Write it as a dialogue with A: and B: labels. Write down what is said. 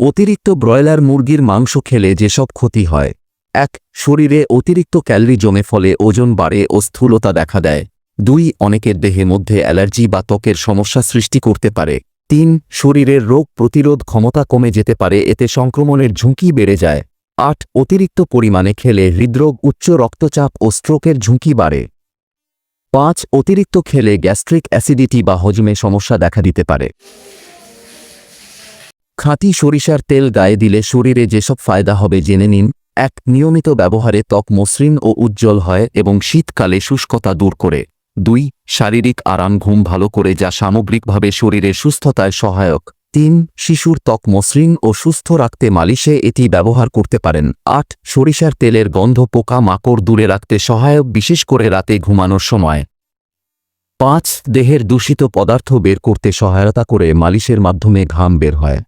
A: অতিরিক্ত ব্রয়লার মুরগির মাংস খেলে যেসব ক্ষতি হয়, এক, শরীরে অতিরিক্ত ক্যালোরি জমে ফলে ওজন বাড়ে ও স্থূলতা দেখা দেয়, দুই, অনেকের দেহে মধ্যে অ্যালার্জি বা ত্বকের সমস্যা সৃষ্টি করতে পারে, তিন, শরীরের রোগ প্রতিরোধ ক্ষমতা কমে যেতে পারে, এতে সংক্রমণের ঝুঁকি বেড়ে যায়, আট, অতিরিক্ত পরিমাণে খেলে হৃদরোগ, উচ্চ রক্তচাপ ও স্ট্রোকের ঝুঁকি বাড়ে, পাঁচ, অতিরিক্ত খেলে গ্যাস্ট্রিক অ্যাসিডিটি বা হজমে সমস্যা দেখা দিতে পারে। খাঁটি সরিষার তেল গায়ে দিলে শরীরে যেসব ফায়দা হবে জেনে নিন। এক, নিয়মিত ব্যবহারে ত্বক মসৃণ ও উজ্জ্বল হয় এবং শীতকালে শুষ্কতা দূর করে। দুই, শারীরিক আরাম ঘুম ভালো করে যা সামগ্রিকভাবে শরীরের সুস্থতায় সহায়ক। তিন, শিশুর ত্বক মসৃণ ও সুস্থ রাখতে মালিশে এটি ব্যবহার করতে পারেন। আট, সরিষার তেলের গন্ধ পোকা মাকড় দূরে রাখতে সহায়ক, বিশেষ করে রাতে ঘুমানোর সময়। পাঁচ, দেহের দূষিত পদার্থ বের করতে সহায়তা করে মালিশের মাধ্যমে ঘাম বের হয়।